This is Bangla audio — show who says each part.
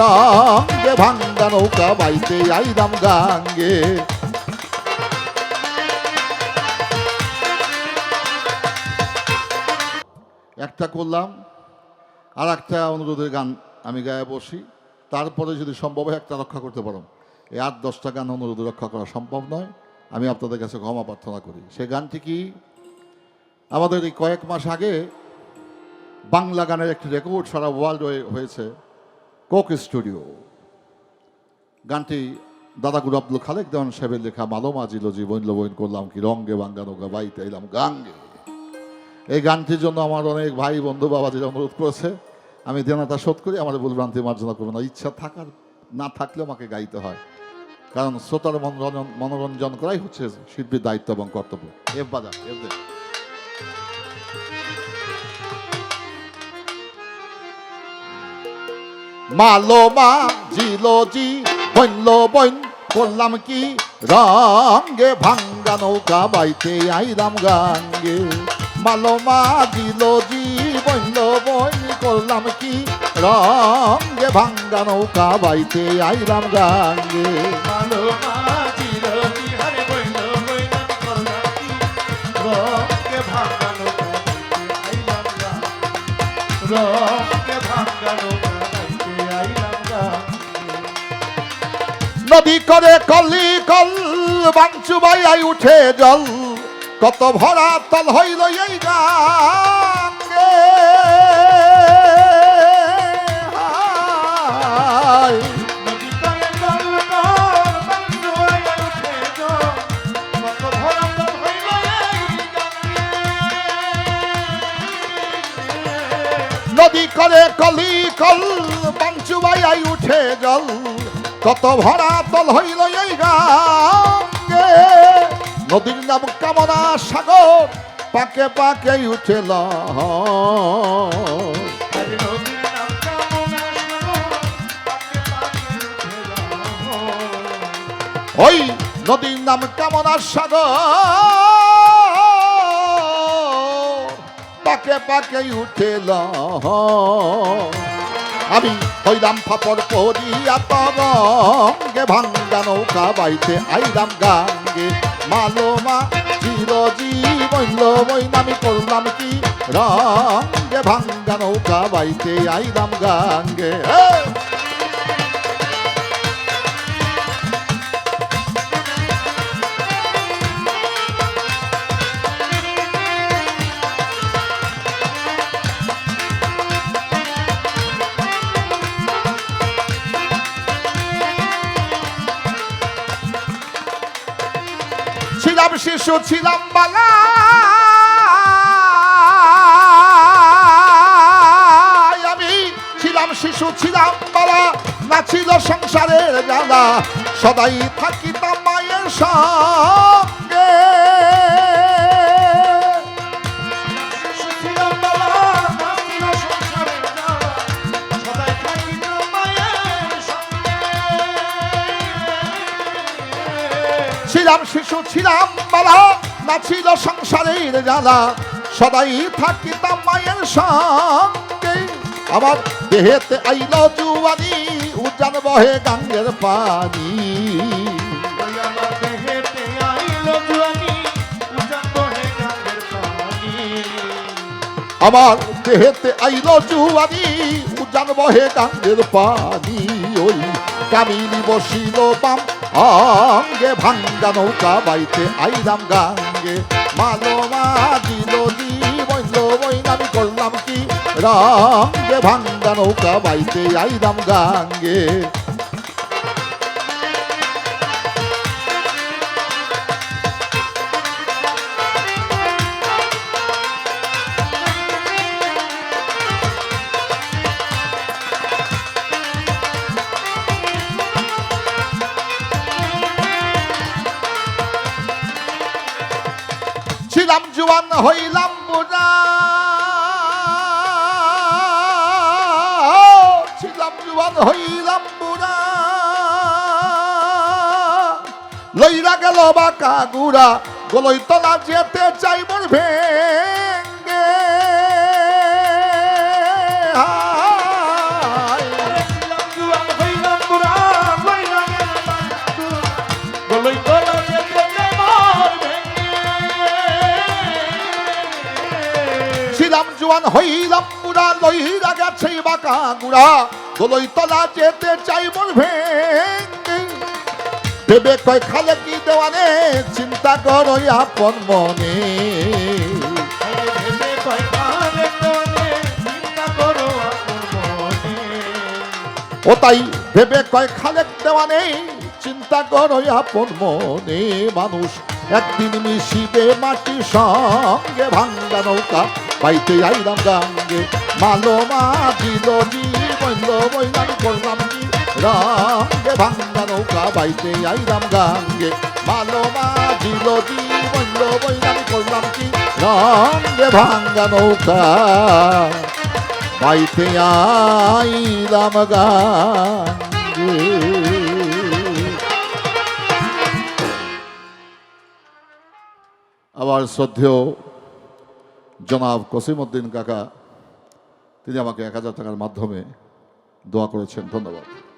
Speaker 1: রঙ্গে ভাঙ্গা নৌকা বাইতে আইলাম গাঙ্গে। একটা করলাম, আর একটা অনুরোধের গান আমি গায়ে বসি। তারপরে যদি সম্ভব হয় একটা রক্ষা করতে পারো। এই আট, দশটা গান অনুরোধ রক্ষা করা সম্ভব নয়। আমি আপনাদের কাছে ক্ষমা প্রার্থনা করি। সে গানটি কি? আমাদের এই কয়েক মাস আগে বাংলা গানের একটি রেকর্ড সারা ওয়ার্ল্ড হয়েছে। কোক স্টুডিও গানটি দাদা গুরু আব্দুল খালেক দেওয়ান সাহেবের লেখা, মালো মাজিল জীবন লবইন করলাম কি রঙ্গে, বাঙ্গা নৌকা বাইতে এলাম গাঙ্গে। এই গানটির জন্য আমার অনেক ভাই বন্ধু বাবাজিরা অনুরোধ করেছে, আমি দেনাটা শোধ করি, আমার ভুলভ্রান্তি মার্জনা করব না। ইচ্ছা থাকার, না থাকলেও আমাকে গাইতে হয়। কারণ শ্রোতার মনোরঞ্জন মনোরঞ্জন করাই হচ্ছে শিল্পীর দায়িত্ব এবং কর্তব্য। এফ বাদা এফ মালো মা জিলো জি বইনল বইন করলাম কি? রঙ্গে ভাঙ্গা নৌকা বাইতে আইলাম গাঙ্গে। মালো মা জিলো জি বইনল বইন করলাম কি? রঙ্গে ভাঙ্গা নৌকা বাইতে আইলাম গাঙ্গে।
Speaker 2: মালো
Speaker 1: নদী করে কলি কল বাঞ্চু বাইয়াই উঠে জল কত ভরা তল হইল এই গাঙ্গে।
Speaker 2: নদী করে
Speaker 1: কলি কল বাঞ্চু বাইয়াই উঠে জল। কত ভরা দল হইল এই গাঙ্গে নদীর নাম কামনা সাগর পাকে পাকে উঠে লহর।
Speaker 2: আরে নদীর নাম কামনা সাগর পাকে পাকে উঠে
Speaker 1: আমি হইলাম ফাপর করিয়া তরঙ্গে ভাঙ্গা নৌকা বাইতে আইলাম গাঙ্গে। মালোমা চির জীবন আমি করলাম কি? রঙ্গে ভাঙ্গা নৌকা বাইতে আইলাম গাঙ্গে। ছিলাম শিশু ছিলাম বালা। আমি ছিলাম শিশু, ছিলাম বালা। না ছিল সংসারের জ্বালা সদাই থাকিতাম মায়ের সঙ্গে শিশু ছিলাম বালা না ছিল সংসারের জ্বালা। সদাই থাকিতাম মায়ের সঙ্গে। আমার দেহেতে আইল জুয়ানি, উজান বহে গাঙ্গের পানি।
Speaker 2: ওই আমার দেহেতে আইল জুয়ানি, উজান বহে গাঙ্গের পানি
Speaker 1: আমার দেহেতে আইল জুয়ানি উজান বহে গাঙ্গের পানি। ওই কামিনী বসিল বাম অঙ্গে ভাঙ্গা নৌকা বাড়িতে আইলাম গাঙ্গে। মালো মাজিল বইল বইন, আমি করলাম কি? রঙ্গে ভাঙ্গা নৌকা বাড়িতে আইলাম গাঙ্গে। ছিলাম জুয়ান হইলাম বোঝা। ছিলাম জুয়ান হইলাম বুড়া লইরা গেল বা গুড়া, গলই তলা যেতে চাই মোর গান হইলাম পুরা লইরা গেছে বাঁকা গুড়া। দোলই তলা যেতে চাই মন ভেঙে। ভেবে কয় খালে কি দেওয়ানে করো আপন মনে।
Speaker 2: চিন্তা করো আপন মনে।
Speaker 1: ও তাই ভেবে কয় খালেক দেওয়া নেই চিন্তা করো আপন মনে। মানুষ একদিন মিশিবে মাটি সঙ্গে ভাঙ্গা নৌকা পাইতে আইলাম গাঙ্গে। মালো মাটিল বইল বইলাম করলাম কি রঙ্গে ভাঙ্গা নৌকা বাইতে আইলাম গাঙ্গে। মালো মাটিল বইল বইলাম করলাম কি রঙ্গে ভাঙ্গা নৌকা বাইতে আইলাম গাঙ্গে। আবার শ্রদ্ধেয় জনাব কসিমউদ্দিন কাকা তিনি আমাকে এক হাজার টাকার মাধ্যমে দোয়া করেছেন। ধন্যবাদ।